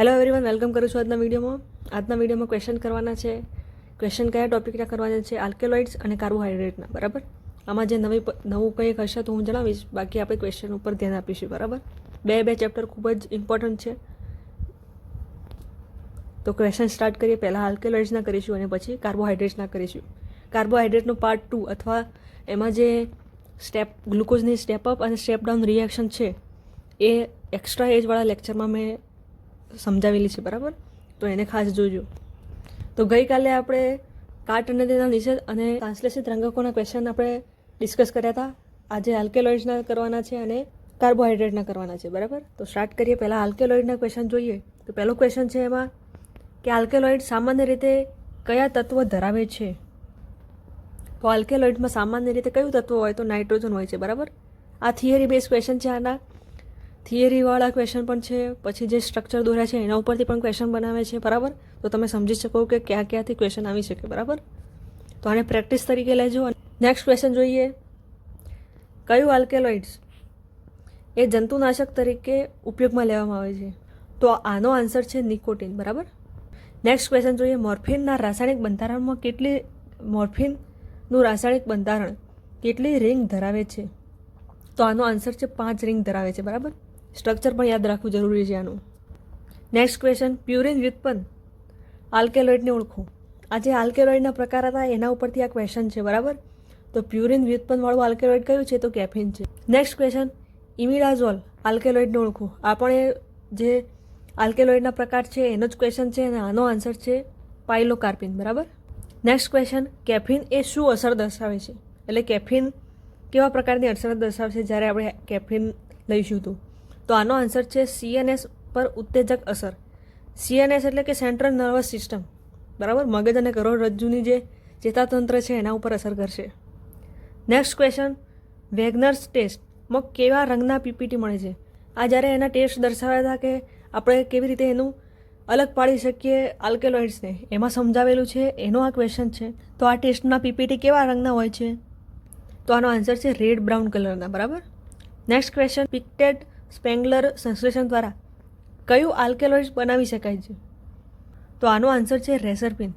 Hello everyone welcome કરું છું આજના વિડીયોમાં. આજના વિડીયોમાં ક્વેશ્ચન કરવાના છે. ક્વેશ્ચન કયા ટોપિકના કરવાના છે? આલ્કેલોઇડ્સ અને કાર્બોહાઈડ્રેટના બરાબર? આમાં જે નવી નવું કંઈક હશે તો હું જણાવીશ. બાકી આપણે ક્વેશ્ચન ઉપર ધ્યાન આપીશું, બરાબર? બે બે ચેપ્ટર ખૂબ જ ઇમ્પોર્ટન્ટ છે. તો ક્વેશ્ચન સ્ટાર્ટ કરીએ. પહેલાં આલ્કેલોઇડ્સના કરીશું અને પછી કાર્બોહાઈડ્રેટ્સના કરીશું. કાર્બોહાઈડ્રેટનો પાર્ટ ટુ અથવા એમાં જે સ્ટેપ ગ્લુકોઝની સ્ટેપ અપ અને સ્ટેપ ડાઉન રિએક્શન છે, એ એક્સ્ટ્રા એજવાળા લેક્ચરમાં મેં સમજાવેલી છે, બરાબર? તો એને ખાસ જોજો. તો ગઈકાલે આપણે કાટ અને તેના નિષેધ અને ટ્રાન્સલેશિત રંગકોના ક્વેશ્ચન આપણે ડિસ્કસ કર્યા હતા. આજે આલ્કેલોઇડ્સના કરવાના છે અને કાર્બોહાઈડ્રેટના કરવાના છે, બરાબર? તો સ્ટાર્ટ કરીએ. પહેલાં આલ્કેલોઇડના ક્વેશ્ચન જોઈએ. તો પહેલો ક્વેશ્ચન છે એમાં કે આલ્કેલોઇડ સામાન્ય રીતે કયા તત્વ ધરાવે છે? તો આલ્કેલોઇડમાં સામાન્ય રીતે કયું તત્વ હોય તો નાઇટ્રોજન હોય છે, બરાબર? આ થિયરી બેઝ ક્વેશ્ચન છે આના. થિયરીવાળા ક્વેશ્ચન પણ છે, પછી જે સ્ટ્રક્ચર દોર્યા છે, એના ઉપરથી પણ ક્વેશ્ચન બનાવે છે, બરાબર? તો તમે સમજી શકો કે ક્યાં ક્યાંથી ક્વેશ્ચન આવી શકે, બરાબર? તો આને પ્રેક્ટિસ તરીકે લેજો. નેક્સ્ટ ક્વેશ્ચન જોઈએ. કયું આલ્કેલોઇડ્સ એ જંતુનાશક તરીકે ઉપયોગમાં લેવામાં આવે છે? તો આનો આન્સર છે નિકોટિન બરાબર? નેક્સ્ટ ક્વેશ્ચન જોઈએ. મોર્ફિનના રાસાયણિક બંધારણમાં કેટલી મોર્ફિનનું રાસાયણિક બંધારણ કેટલી રિંગ ધરાવે છે? તો આનો આન્સર છે પાંચ રિંગ ધરાવે છે, બરાબર? સ્ટ્રક્ચર પણ યાદ રાખવું જરૂરી છે આનું. નેક્સ્ટ ક્વેશ્ચન પ્યુરિન વ્યુત્પન્ન. આલ્કેલોઇડને ઓળખો. આ જે આલ્કેલોઇડના પ્રકાર હતા, એના ઉપરથી આ ક્વેશ્ચન છે, બરાબર? તો પ્યુરિન વ્યુત્પન્નવાળું આલ્કેલોઇડ કયું છે? તો કેફિન છે. નેક્સ્ટ ક્વેશ્ચન ઇમિડાઝોલ આલ્કેલોઇડને ઓળખો. આ પણ એ જે આલ્કેલોઇડના પ્રકાર છે, એનો જ ક્વેશ્ચન છે અને આનો આન્સર છે પાઇલોકાર્પિન બરાબર? નેક્સ્ટ ક્વેશ્ચન કેફિન એ શું અસર દર્શાવે છે? એટલે કેફિન કેવા પ્રકારની અસર દર્શાવશે જ્યારે આપણે કેફિન લઈશું તો? તો આનો આન્સર છે સીએનએસ પર ઉત્તેજક અસર. સીએનએસ એટલે કે સેન્ટ્રલ નર્વસ સિસ્ટમ બરાબર? મગજ અને કરોડરજ્જુની જે ચેતાતંત્ર છે એના ઉપર અસર કરશે. નેક્સ્ટ ક્વેશ્ચન વેગનર્સ ટેસ્ટમાં કેવા રંગના પીપીટી મળે છે? આ જ્યારે એના ટેસ્ટ દર્શાવ્યા હતા કે આપણે કેવી રીતે એનું અલગ પાડી શકીએ આલ્કેલોઇડ્સને એમાં સમજાવેલું છે, એનો આ ક્વેશ્ચન છે. તો આ ટેસ્ટના પીપીટી કેવા રંગના હોય છે? તો આનો આન્સર છે રેડ બ્રાઉન કલરના બરાબર? નેક્સ્ટ ક્વેશ્ચન પિક્ટેડ સ્પેંગલર સંશ્લેષણ દ્વારા કયું આલ્કેલોઇડ્સ બનાવી શકાય છે? તો આનો આન્સર છે રેસરપિન.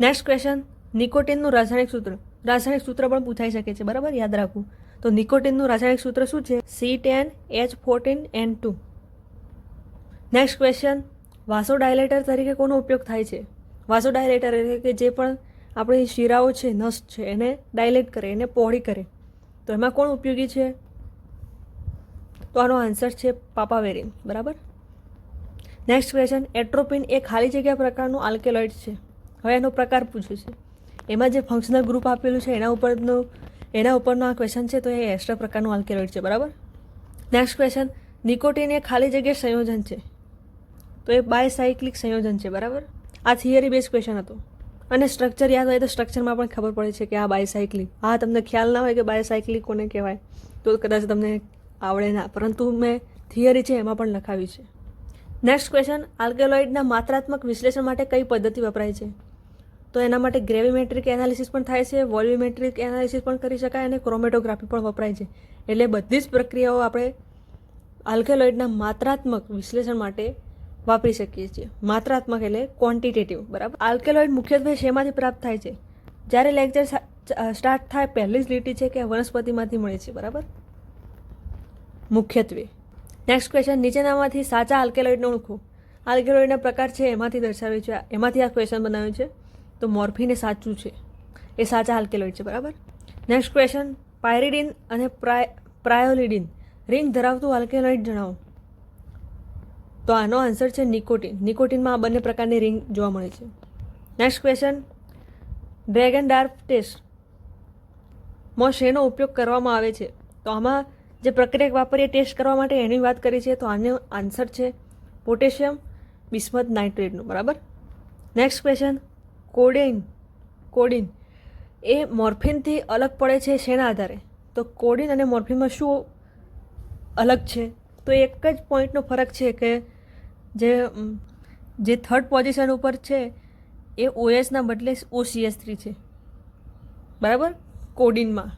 નેક્સ્ટ ક્વેશ્ચન નિકોટિનનું રાસાયણિક સૂત્ર. રાસાયણિક સૂત્ર પણ પૂછાઈ શકે છે, બરાબર? યાદ રાખવું. તો નિકોટિનનું રાસાયણિક સૂત્ર શું છે? C ten H fourteen N two next question vasodilator તરીકે કોનો ઉપયોગ થાય છે? વાસોડાયલેટર એટલે કે જે પણ આપણી શિરાઓ છે, નસ છે, એને ડાયલેટ કરે, એને પહોળી કરે. તો એમાં કોણ ઉપયોગી છે? તો આનો આન્સર છે પાપાવેરિન બરાબર? નેક્સ્ટ ક્વેશ્ચન એટ્રોપિન એ ખાલી જગ્યા પ્રકારનું આલ્કેલોઇડ છે. હવે એનો પ્રકાર પૂછ્યું છે. એમાં જે ફંક્શનલ ગ્રુપ આપેલું છે, એના ઉપરનું, એના ઉપરનો આ ક્વેશ્ચન છે, તો એ એક્સ્ટ્રા પ્રકારનું આલ્કેલોઇડ છે, બરાબર? નેક્સ્ટ ક્વેશ્ચન નિકોટિન એ ખાલી જગ્યા સંયોજન છે. તો એ બાયસાયક્લિક સંયોજન છે, બરાબર? આ થિયરી બેઝ ક્વેશ્ચન હતો. અને સ્ટ્રક્ચર યાદ હોય તો સ્ટ્રક્ચરમાં પણ ખબર પડે છે કે આ બાયસાયક્લિક હા, તમને ખ્યાલ ના હોય કે બાયસાયક્લિક કોને કહેવાય? તો કદાચ તમને આવડે ના, પરંતુ મેં થિયરી છે એમાં પણ લખાવી છે. નેક્સ્ટ ક્વેશ્ચન આલ્કેલોઇડના માત્રાત્મક વિશ્લેષણ માટે કઈ પદ્ધતિ વપરાય છે? તો એના માટે ગ્રેવિમેટ્રિક એનાલિસિસ પણ થાય છે, વોલ્યુમેટ્રિક એનાલિસિસ પણ કરી શકાય અને ક્રોમેટોગ્રાફી પણ વપરાય છે. એટલે બધી જ પ્રક્રિયાઓ આપણે આલ્કેલોઇડના માત્રાત્મક વિશ્લેષણ માટે વાપરી શકીએ છીએ. માત્રાત્મક એટલે ક્વોન્ટિટેટિવ બરાબર? આલ્કેલોઇડ મુખ્યત્વે શેમાંથી પ્રાપ્ત થાય છે? જ્યારે લેક્ચર સ્ટાર્ટ થાય, પહેલી જ લીટી છે કે વનસ્પતિમાંથી મળે છે, બરાબર? મુખ્યત્વે. નેક્સ્ટ ક્વેશ્ચન નીચેનામાંથી સાચા આલ્કેલોઇડને ઓળખો. આલ્કેલોઇડના પ્રકાર છે, એમાંથી દર્શાવ્યું છે, એમાંથી આ ક્વેશ્ચન બનાવ્યું છે, તો મોર્ફિન સાચું છે. એ સાચા આલ્કેલોઇડ છે, બરાબર? નેક્સ્ટ ક્વેશ્ચન પાયરિડિન અને પ્રાય, પ્રાયોલિડિન. રિંગ ધરાવતું આલ્કેલોઇડ જણાવો. તો આનો આન્સર છે નિકોટિન નિકોટિનમાં આ બંને પ્રકારની રિંગ જોવા મળે છે. નેક્સ્ટ ક્વેશ્ચન ડ્રેગન ડાર્ક ટેસ્ટમાં શેનો ઉપયોગ કરવામાં આવે છે? તો આમાં જે પ્રક્રિયા વાપરીએ ટેસ્ટ કરવા માટે એની વાત કરી છે, તો આનો આન્સર છે પોટેશિયમ બિસ્મત નાઇટ્રેટનું, બરાબર? Next question codeine codeine. એ મોર્ફિનથી અલગ પડે છે શેના આધારે? તો કોડિન અને મોર્ફિનમાં શું અલગ છે? તો એક જ પોઈન્ટનો ફરક છે કે જે જે થર્ડ પોઝિશન ઉપર છે એ ઓએસના બદલે ઓસીએસ થ્રી છે. બરાબર? કોડિનમાં.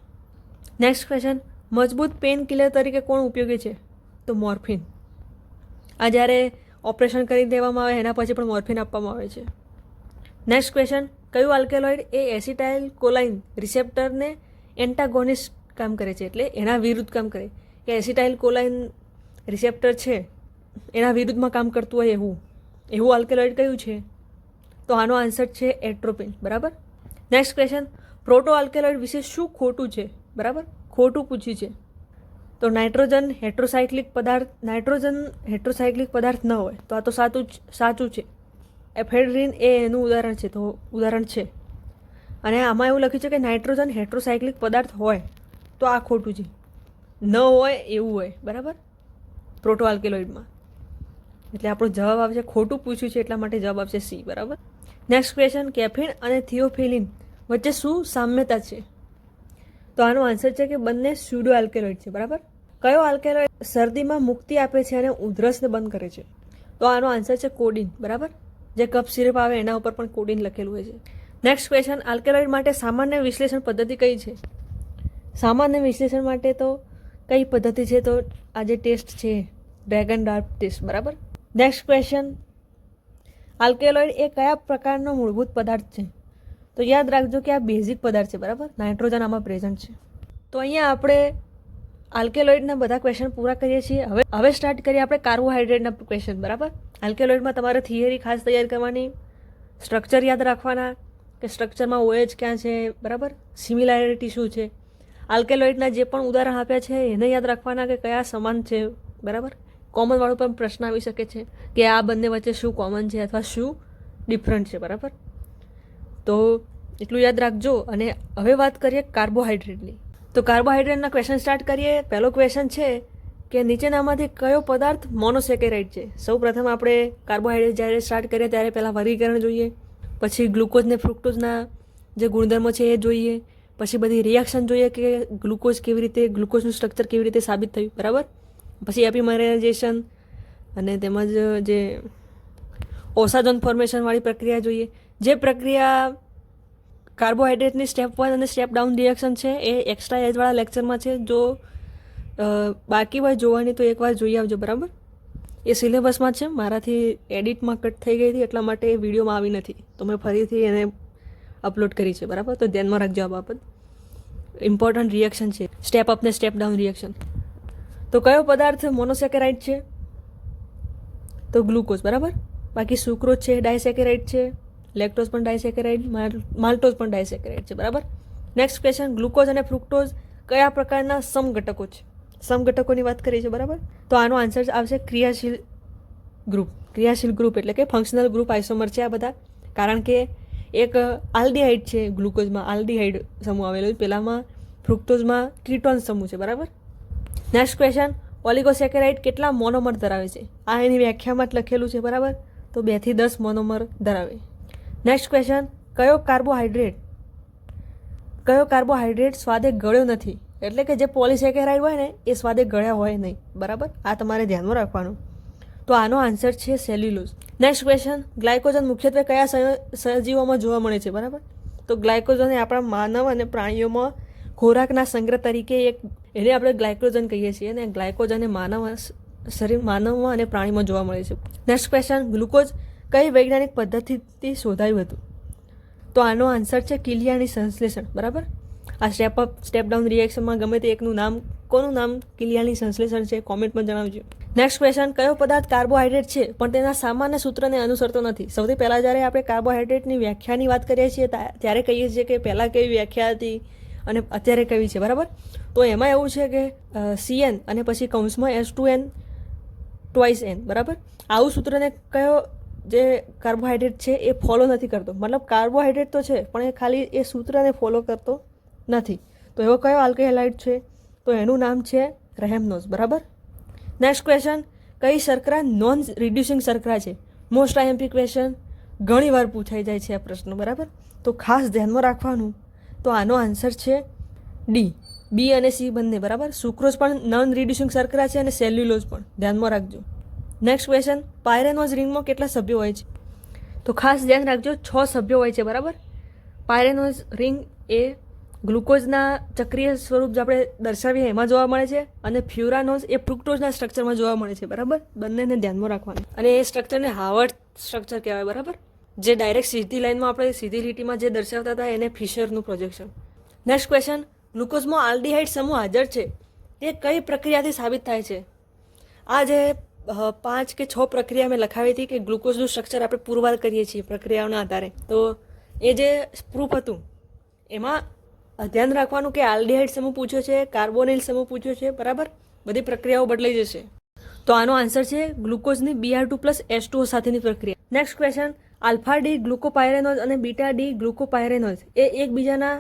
નેક્સ્ટ ક્વેશ્ચન મજબૂત પેન કિલર તરીકે કોણ ઉપયોગી છે? તો મોર્ફિન આ જ્યારે ઓપરેશન કરી દેવામાં આવે, એના પછી પણ મોર્ફિન આપવામાં આવે છે. નેક્સ્ટ ક્વેશ્ચન કયું આલ્કેલોઇડ એ એસિટાઇલ કોલાઇન રિસેપ્ટરને એન્ટાગોનિસ્ટ કામ કરે છે? એટલે એના વિરુદ્ધ કામ કરે. કે એસિટાઇલ કોલાઇન રિસેપ્ટર છે, એના વિરુદ્ધમાં કામ કરતું હોય એવું. એવું આલ્કેલોઇડ કયું છે? તો આનો આન્સર છે એટ્રોપિન બરાબર? નેક્સ્ટ ક્વેશ્ચન પ્રોટો આલ્કેલોઇડ વિશે શું ખોટું છે? બરાબર? ખોટું પૂછ્યું છે. તો નાઇટ્રોજન હેટ્રોસાયક્લિક પદાર્થ, નાઇટ્રોજન હેટ્રોસાયક્લિક પદાર્થ ન હોય, તો આ તો સાચું સાચું છે. એફેડ્રીન એ એનું ઉદાહરણ છે, તો ઉદાહરણ છે. અને આમાં એવું લખ્યું છે કે નાઇટ્રોજન હેટ્રોસાયક્લિક પદાર્થ હોય, તો આ ખોટું છે. ન હોય, એવું હોય, બરાબર? પ્રોટોઆલ્કેલોઇડમાં. એટલે આપણો જવાબ આવશે ખોટું પૂછ્યું છે, એટલા માટે જવાબ આવશે સી, બરાબર? નેક્સ્ટ ક્વેશ્ચન કેફીન અને થિયોફિલિન વચ્ચે શું સામ્યતા છે? તો આનો આન્સર છે કે બંને સ્યુડો આલ્કેલોઇડ છે, બરાબર? કયો આલ્કેલોઇડ શરદીમાં મુક્તિ આપે છે અને ઉધરસને બંધ કરે છે? તો આનો આન્સર છે કોડિન બરાબર? જે કપ સિરપ આવે એના ઉપર પણ કોડિન લખેલું હોય છે. નેક્સ્ટ ક્વેશ્ચન આલ્કેલોઇડ માટે સામાન્ય વિશ્લેષણ પદ્ધતિ કઈ છે? સામાન્ય વિશ્લેષણ માટે તો કઈ પદ્ધતિ છે? તો આ જે ટેસ્ટ છે ડ્રેગન ડાર્ક ટેસ્ટ બરાબર? નેક્સ્ટ ક્વેશ્ચન આલ્કેલોઇડ એ કયા પ્રકારનો મૂળભૂત પદાર્થ છે? તો યાદ રાખજો કે આ બેઝિક પદાર્થ છે, બરાબર? નાઇટ્રોજન આમાં પ્રેઝન્ટ છે. તો અહીંયા આપણે આલ્કેલોઇડના બધા ક્વેશ્ચન પૂરા કરીએ છીએ. હવે હવે સ્ટાર્ટ કરીએ આપણે કાર્બોહાઈડ્રેટના ક્વેશ્ચન બરાબર? આલ્કેલોઇડમાં તમારે થિયરી ખાસ તૈયાર કરવાની સ્ટ્રક્ચર યાદ રાખવાના, કે સ્ટ્રક્ચરમાં ઓએચ ક્યાં છે, બરાબર? સિમિલારિટી શું છે? આલ્કેલોઇડના જે પણ ઉદાહરણ આપ્યા છે, એને યાદ રાખવાના કે કયા સમાન છે, બરાબર? કોમનવાળો પણ પ્રશ્ન આવી શકે છે કે આ બંને વચ્ચે શું કોમન છે અથવા શું ડિફરન્ટ છે, બરાબર? તો એટલું યાદ રાખજો અને હવે વાત કરીએ કાર્બોહાઈડ્રેટની તો કાર્બોહાઈડ્રેટના ક્વેશ્ચન સ્ટાર્ટ કરીએ. પહેલો ક્વેશ્ચન છે કે નીચેનામાંથી કયો પદાર્થ મોનોસેકેરાઇડ છે? સૌ પ્રથમ આપણે કાર્બોહાઈડ્રેટ જ્યારે સ્ટાર્ટ કરીએ ત્યારે પહેલાં વર્ગીકરણ જોઈએ. પછી ગ્લુકોઝ ને ફ્રુક્ટોઝના જે ગુણધર્મો છે એ જોઈએ. પછી બધી રિએક્શન જોઈએ કે ગ્લુકોઝ કેવી રીતે, ગ્લુકોઝનું સ્ટ્રક્ચર કેવી રીતે સાબિત થયું, બરાબર? પછી એપીમરાઇઝેશન અને તેમજ જે ઓસાજોન ફોર્મેશનવાળી પ્રક્રિયા જોઈએ. જે પ્રક્રિયા કાર્બોહાઈડ્રેટની સ્ટેપ વન અને સ્ટેપ ડાઉન રિએક્શન છે, એ એક્સ્ટ્રા એજવાળા લેક્ચરમાં છે, જો બાકી હોય જોવાની તો એકવાર જોઈ આવજો, બરાબર? એ સિલેબસમાં છે, મારાથી એડિટમાં કટ થઈ ગઈ હતી, એટલા માટે એ વિડીયોમાં આવી નથી. તો મેં ફરીથી એને અપલોડ કરી છે, બરાબર? તો ધ્યાનમાં રાખજો આ બાબત. ઇમ્પોર્ટન્ટ રિએક્શન છે. સ્ટેપ અપ ને સ્ટેપ ડાઉન રિએક્શન તો કયો પદાર્થ મોનોસેકેરાઇડ છે? તો ગ્લુકોઝ, બરાબર? બાકી સુક્રોઝ છે, ડાયસેકેરાઇડ છે. લેક્ટોઝ પણ ડાયસેકેરાઇડ માલ્ટોઝ પણ ડાયસેકેરાઇડ છે, બરાબર? નેક્સ્ટ ક્વેશ્ચન ગ્લુકોઝ અને ફ્રુક્ટોઝ કયા પ્રકારના સમઘટકો છે? સમઘટકોની વાત કરીએ છીએ, બરાબર? તો આનો આન્સર આવશે ક્રિયાશીલ ગ્રુપ ક્રિયાશીલ ગ્રુપ એટલે કે ફંક્શનલ ગ્રુપ આઇસોમર છે આ બધા. કારણ કે એક આલ્ડીહાઇડ છે ગ્લુકોઝમાં આલ્ડીહાઇડ સમૂહ આવેલો છે. પહેલાંમાં ફ્રુક્ટોઝમાં કીટોન સમૂહ છે, બરાબર? નેક્સ્ટ ક્વેશ્ચન ઓલિગોસેકેરાઇડ કેટલા મોનોમર ધરાવે છે? આ એની વ્યાખ્યામાં જ લખેલું છે, બરાબર? તો બેથી દસ મોનોમર ધરાવે. નેક્સ્ટ ક્વેશ્ચન કયો કાર્બોહાઈડ્રેટ કયો કાર્બોહાઈડ્રેટ સ્વાદે ગળ્યો નથી? એટલે કે જે પોલિસેકેરાઇડ હોય ને, એ સ્વાદે ગળ્યા હોય નહીં. બરાબર? આ તમારે ધ્યાનમાં રાખવાનું. તો આનો આન્સર છે સેલ્યુલોઝ નેક્સ્ટ ક્વેશ્ચન ગ્લાયકોજન મુખ્યત્વે કયા સજીવોમાં જોવા મળે છે? બરાબર? તો ગ્લાયકોજન એ આપણા માનવ અને પ્રાણીઓમાં ખોરાકના સંગ્રહ તરીકે એક, એને આપણે ગ્લાયકોજન કહીએ છીએ અને ગ્લાયકોજન એ માનવ, શરીર માનવમાં અને પ્રાણીમાં જોવા મળે છે. નેક્સ્ટ ક્વેશ્ચન ગ્લુકોઝ કઈ વૈજ્ઞાનિક પદ્ધતિથી શોધાયું હતું? તો આનો આન્સર છે કિલિયાની સંશ્લેષણ, બરાબર? આ સ્ટેપ અપ સ્ટેપ ડાઉન રિએક્શનમાં ગમે તે એકનું નામ, કોનું નામ કિલિયાની સંશ્લેષણ છે કોમેન્ટમાં જણાવજો. નેક્સ્ટ ક્વેશ્ચન કયો પદાર્થ કાર્બોહાઈડ્રેટ છે? પણ તેના સામાન્ય સૂત્રને અનુસરતો નથી. સૌથી પહેલાં જ્યારે આપણે કાર્બોહાઈડ્રેટની વ્યાખ્યાની વાત કરીએ છીએ ત્યારે કહીએ છીએ કે પહેલાં કેવી વ્યાખ્યા હતી અને અત્યારે કેવી છે, બરાબર? તો એમાં એવું છે કે સીએન અને પછી કૌંસમાં S two N twice N બરાબર? આવું સૂત્રને કયો જે કાર્બોહાઈડ્રેટ છે એ ફોલો નથી કરતો. મતલબ કાર્બોહાઈડ્રેટ તો છે, પણ એ ખાલી એ સૂત્રને ફોલો કરતો નથી. તો એવો કયો આલ્કેહેલાઇટ છે? તો એનું નામ છે રહેમનોઝ, બરાબર? નેક્સ્ટ ક્વેશ્ચન કઈ શર્કરા નોન રિડ્યુસિંગ શર્કરા છે? મોસ્ટ આઈએમપી ક્વેશ્ચન ઘણી વાર પૂછાઈ જાય છે આ પ્રશ્ન, બરાબર? તો ખાસ ધ્યાનમાં રાખવાનું. તો આનો આન્સર છે ડી બી અને સી બંને, બરાબર? સુક્રોઝ પણ નોન રિડ્યુસિંગ શર્કરા છે અને સેલ્યુલોઝ પણ. ધ્યાનમાં રાખજો. નેક્સ્ટ ક્વેશ્ચન પાયરેનોઝ રિંગમાં કેટલા સભ્યો હોય છે? તો ખાસ ધ્યાન રાખજો, છ સભ્યો હોય છે, બરાબર? પાયરેનોઝ રિંગ એ ગ્લુકોઝના ચક્રીય સ્વરૂપ જે આપણે દર્શાવીએ એમાં જોવા મળે છે અને ફ્યુરાનોઝ એ ફ્રુક્ટોઝના સ્ટ્રક્ચરમાં જોવા મળે છે, બરાબર? બંનેને ધ્યાનમાં રાખવાનું. અને એ સ્ટ્રક્ચરને હાવર્ડ સ્ટ્રક્ચર કહેવાય, બરાબર? જે ડાયરેક્ટ સીધી લાઇનમાં આપણે સીધી લીટીમાં જે દર્શાવતા હતા એને ફિશરનું પ્રોજેક્શન. નેક્સ્ટ ક્વેશ્ચન ગ્લુકોઝમાં આલ્ડીહાઇડ સમૂહ હાજર છે. તે કઈ પ્રક્રિયાથી સાબિત થાય છે? આ જે પાંચ કે છ પ્રક્રિયા મેં લખાવી હતી કે ગ્લુકોઝનું સ્ટ્રક્ચર આપણે પુરવાર કરીએ છીએ પ્રક્રિયાઓના આધારે. તો એ જે પ્રૂફ હતું, એમાં ધ્યાન રાખવાનું કે આલ્ડીહાઇડ સમૂહ પૂછ્યો છે, કાર્બોનિલ સમૂહ પૂછ્યો છે, બરાબર? બધી પ્રક્રિયાઓ બદલાઈ જશે. તો આનો આન્સર છે ગ્લુકોઝની BR two plus S two સાથેની પ્રક્રિયા. Next question alpha D glucopyranose અને બીટા ડી ગ્લુકોપાયરેનોઝ. એ એકબીજાના,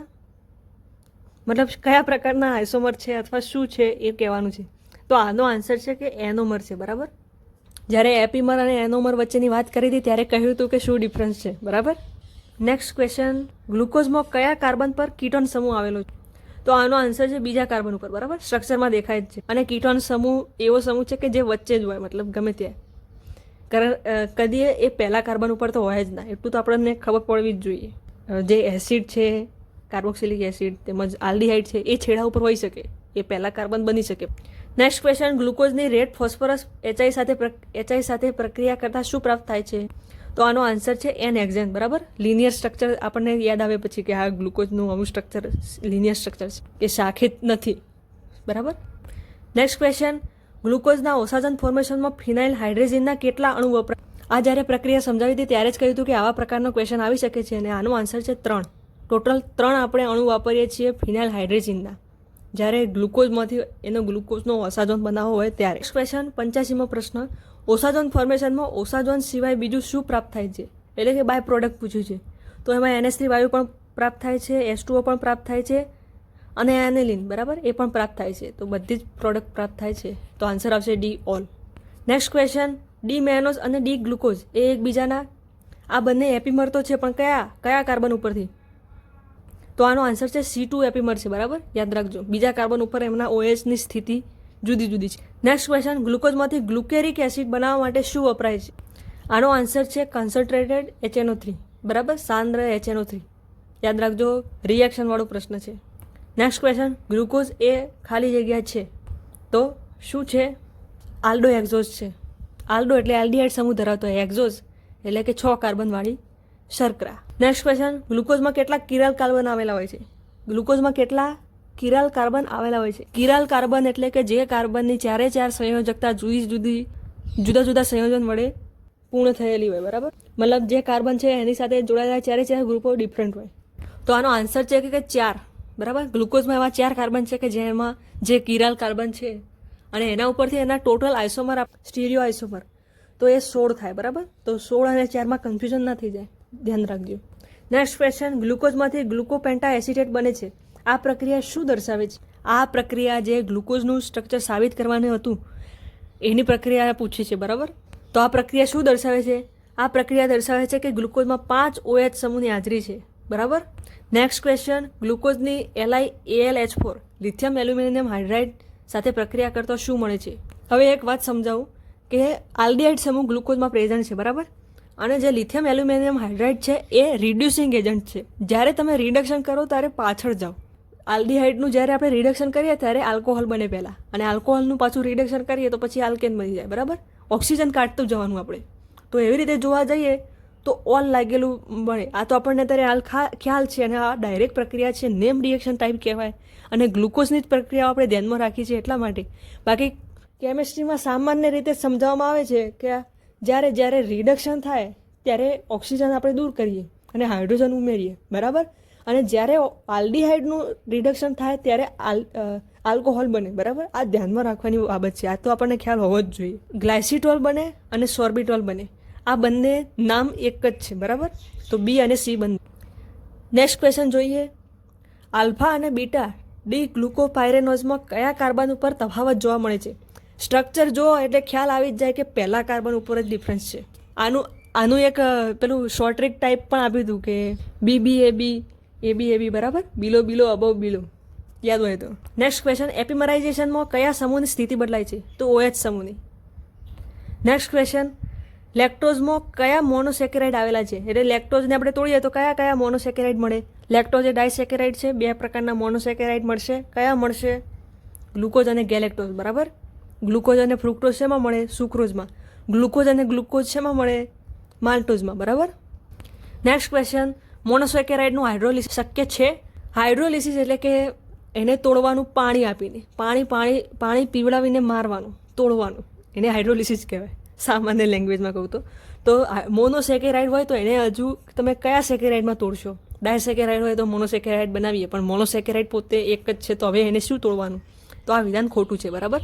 મતલબ કયા પ્રકારના આઇસોમર છે અથવા શું છે એ કહેવાનું છે. તો આનો આન્સર છે કે એનોમર છે, બરાબર? જ્યારે એપીમર અને એનોમર વચ્ચેની વાત કરી હતી, ત્યારે કહ્યું હતું કે શું ડિફરન્સ છે, બરાબર? નેક્સ્ટ ક્વેશ્ચન ગ્લુકોઝમાં કયા કાર્બન પર કીટોન સમૂહ આવેલો છે? તો આનો આન્સર છે બીજા કાર્બન ઉપર, બરાબર? સ્ટ્રક્ચરમાં દેખાય જ છે. અને કીટોન સમૂહ એવો સમૂહ છે કે જે વચ્ચે જ હોય, મતલબ ગમે ત્યાં. કારણ કદી એ પહેલા કાર્બન ઉપર તો હોય જ ના. એટલું તો આપણને ખબર પડવી જ જોઈએ. જે એસિડ છે કાર્બોક્સિલિક એસિડ તેમજ આલ્ડીહાઇડ છે, એ છેડા ઉપર હોઈ શકે. એ પહેલા કાર્બન બની શકે. નેક્સ્ટ ક્વેશ્ચન ગ્લુકોઝની રેડ ફોસ્ફરસ એચઆઈ સાથે એચઆઈ સાથે પ્રક્રિયા કરતાં શું પ્રાપ્ત થાય છે? તો આનો આન્સર છે એન એક્ઝેન બરાબર? લિનિયર સ્ટ્રક્ચર આપણને યાદ આવે પછી કે આ ગ્લુકોઝનું અમુક સ્ટ્રક્ચર લિનિયર સ્ટ્રક્ચર છે, કે શાખિત નથી, બરાબર? નેક્સ્ટ ક્વેશ્ચન ગ્લુકોઝના ઓસાજન ફોર્મેશનમાં ફિનાઇલ હાઇડ્રેજનના કેટલા અણુ વપરાય આ જ્યારે પ્રક્રિયા સમજાવી હતી ત્યારે જ કહ્યું હતું કે આવા પ્રકારનો ક્વેશ્ચન આવી શકે છે અને આનો આન્સર છે ત્રણ. ટોટલ ત્રણ આપણે અણુ વાપરીએ છીએ ફિનાઇલ હાઇડ્રેજનના જ્યારે ગ્લુકોઝમાંથી એનો ગ્લુકોઝનો ઓસાજોન બનાવવો હોય ત્યારે. ક્વેશ્ચન પંચ્યાસીમો પ્રશ્ન. ઓસાજોન ફોર્મેશનમાં ઓસાજોન સિવાય બીજું શું પ્રાપ્ત થાય છે? એટલે કે બાય પ્રોડક્ટ પૂછ્યું છે. તો એમાં એનએસ વાયુ પણ પ્રાપ્ત થાય છે એસ પણ પ્રાપ્ત થાય છે અને એનેલિન બરાબર? એ પણ પ્રાપ્ત થાય છે. તો બધી જ પ્રોડક્ટ પ્રાપ્ત થાય છે. તો આન્સર આવશે D all next question D mannose અને ડી ગ્લુકોઝ. એ એકબીજાના આ બંને એપીમર તો છે, પણ કયા? કયા કાર્બન ઉપરથી? તો આનો આન્સર છે સી ટુ એપીમર છે, બરાબર? યાદ રાખજો. બીજા કાર્બન ઉપર એમના ઓએચની સ્થિતિ જુદી જુદી છે. નેક્સ્ટ ક્વેશ્ચન ગ્લુકોઝમાંથી ગ્લુકેરિક એસિડ બનાવવા માટે શું વપરાય છે? આનો આન્સર છે કન્સન્ટ્રેટેડ એચએનઓ થ્રી બરાબર? સાંદ્ર એચએનઓ થ્રી યાદ રાખજો રિએક્શનવાળો પ્રશ્ન છે. નેક્સ્ટ ક્વેશ્ચન ગ્લુકોઝ એ ખાલી જગ્યા છે. તો શું છે? આલ્ડો એક્ઝોઝ છે. આલ્ડો એટલે એલ્ડિહાઇડ સમૂહ ધરાવતો એક્ઝોઝ એટલે કે છ કાર્બનવાળી શર્કરા. નેક્સ્ટ ક્વેશ્ચન ગ્લુકોઝમાં કેટલા કિરાલ કાર્બન આવેલા હોય છે? ગ્લુકોઝમાં કેટલા કિરાલ કાર્બન આવેલા હોય છે? કિરાલ કાર્બન એટલે કે જે કાર્બનની ચારે ચાર સંયોજકતા જુદી જુદી, જુદા જુદા સંયોજન વડે પૂર્ણ થયેલી હોય, બરાબર? મતલબ જે કાર્બન છે એની સાથે જોડાયેલા ચારે ચાર ગ્રુપો ડિફરન્ટ હોય. તો આનો આન્સર છે કે ચાર, બરાબર? ગ્લુકોઝમાં એવા ચાર કાર્બન છે કે જેમાં જે કિરાલ કાર્બન છે અને એના ઉપરથી એના ટોટલ આઇસોમર સ્ટીરિયો આઇસોમર તો એ સોળ થાય, બરાબર? તો સોળ અને ચારમાં કન્ફ્યુઝન ના થઈ જાય. ધ્યાન રાખજો. નેક્સ્ટ ક્વેશ્ચન ગ્લુકોઝમાંથી ગ્લુકોપેન્ટા એસિટેટ બને છે. આ પ્રક્રિયા શું દર્શાવે છે? આ પ્રક્રિયા જે ગ્લુકોઝનું સ્ટ્રક્ચર સાબિત કરવાનું હતું, એની પ્રક્રિયા પૂછી છે, બરાબર? તો આ પ્રક્રિયા શું દર્શાવે છે? આ પ્રક્રિયા દર્શાવે છે કે ગ્લુકોઝમાં પાંચ ઓએચ સમૂહની હાજરી છે, બરાબર? Next question ગ્લુકોઝની LI L H four lithium aluminium hydride સાથે પ્રક્રિયા કરતા શું મળે છે? હવે એક વાત સમજાવું કે આલ્ડીહાઇડ સમૂહ ગ્લુકોઝમાં પ્રેઝન્ટ છે, બરાબર? અને જે લિથિયમ એલ્યુમિનિયમ હાઇડ્રાઇડ છે, એ રિડ્યુસિંગ એજન્ટ છે. જ્યારે તમે રિડક્શન કરો ત્યારે પાછળ જાઓ. આલ્ડીહાઇડનું જ્યારે આપણે રિડક્શન કરીએ ત્યારે આલ્કોહોલ બને પહેલાં. અને આલ્કોહોલનું પાછું રિડક્શન કરીએ તો પછી આલ્કેન બની જાય, બરાબર? ઓક્સિજન કાઢતું જવાનું આપણે. તો એવી રીતે જોવા જઈએ તો ઓલ લાગેલું બને. આ તો આપણને અત્યારે હાલ ખ્યાલ છે અને આ ડાયરેક્ટ પ્રક્રિયા છે નેમ રિએક્શન ટાઈપ કહેવાય. અને ગ્લુકોઝની જ પ્રક્રિયાઓ આપણે ધ્યાનમાં રાખીએ છીએ એટલા માટે. બાકી કેમેસ્ટ્રીમાં સામાન્ય રીતે સમજાવવામાં આવે છે કે જ્યારે જ્યારે રિડક્શન થાય, ત્યારે ઓક્સિજન આપણે દૂર કરીએ અને હાઇડ્રોજન ઉમેરીએ, બરાબર? અને જ્યારે આલ્ડીહાઇડનું રિડક્શન થાય, ત્યારે આલ આલ્કોહોલ બને, બરાબર? આ ધ્યાનમાં રાખવાની બાબત છે. આ તો આપણને ખ્યાલ હોવો જ જોઈએ. ગ્લાયસિટોલ બને અને સોર્બિટોલ બને. આ બંને નામ એક જ છે, બરાબર? તો બી અને સી બંને. નેક્સ્ટ ક્વેશ્ચન જોઈએ. આલ્ફા અને બીટા ડી ગ્લુકોપાયરેનોઝમાં કયા કાર્બન ઉપર તફાવત જોવા મળે છે? સ્ટ્રક્ચર જો એટલે ખ્યાલ આવી જ જાય કે પહેલાં કાર્બન ઉપર જ ડિફરન્સ છે. આનું આનું એક પેલું શોર્ટ ટ્રીક ટાઈપ પણ આપ્યું હતું કે બી બી એ બી એ બી એ બી બરાબર? બિલો બિલો અબવ બિલો યાદ હોય તો. નેક્સ્ટ ક્વેશ્ચન એપિમરાઇઝેશનમાં કયા સમૂહની સ્થિતિ બદલાય છે? તો ઓએચ સમૂહની. નેક્સ્ટ ક્વેશ્ચન લેક્ટોઝમાં કયા મોનોસેકેરાઇડ આવેલા છે? એટલે લેક્ટોઝને આપણે તોડીએ તો કયા કયા મોનોસેકેરાઇડ મળે? લેક્ટોઝ એ ડાયસેકેરાઇડ છે, બે પ્રકારના મોનોસેકેરાઇડ મળશે. કયા મળશે? ગ્લુકોઝ અને ગેલેક્ટોઝ, બરાબર? ગ્લુકોઝ અને ફ્રુક્ટોઝ શેમાં મળે? સુક્રોઝમાં. ગ્લુકોઝ અને ગ્લુકોઝ શેમાં મળે? માલ્ટોઝમાં. બરાબર? નેક્સ્ટ ક્વેશ્ચન મોનોસેકેરાઇડનું હાઇડ્રોલિસિસ શક્ય છે? હાઇડ્રોલિસિસ એટલે કે એને તોડવાનું પાણી આપીને. પાણી પાણી પાણી પીવડાવીને મારવાનું, તોડવાનું. એને હાઇડ્રોલિસિસ કહેવાય. સામાન્ય લેંગ્વેજમાં કહું તો. તો મોનોસેકેરાઇડ હોય તો એને હજુ તમે કયા સેકેરાઇડમાં તોડશો? ડાયસેકેરાઇડ હોય તો મોનોસેકેરાઇડ બનાવીએ. પણ મોનોસેકેરાઇડ પોતે એક જ છે, તો હવે એને શું તોડવાનું? તો આ વિધાન ખોટું છે. બરાબર?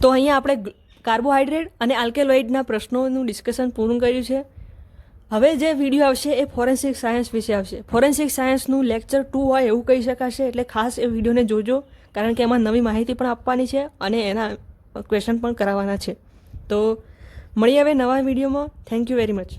તો અહીંયા આપણે કાર્બોહાઈડ્રેટ અને આલ્કેલોઇડના પ્રશ્નોનું ડિસ્કશન પૂર્ણ કર્યું છે. હવે જે વીડિયો આવશે એ ફોરેન્સિક સાયન્સ વિશે આવશે. ફોરેન્સિક સાયન્સનું લેક્ચર ટુ હોય એવું કહી શકાશે, એટલે ખાસ એ વિડીયોને જોજો, કારણ કે એમાં નવી માહિતી પણ આપવાની છે અને એના ક્વેશ્ચન પણ કરાવવાના છે. તો મળીએ હવે નવા વિડીયોમાં. Thank you very much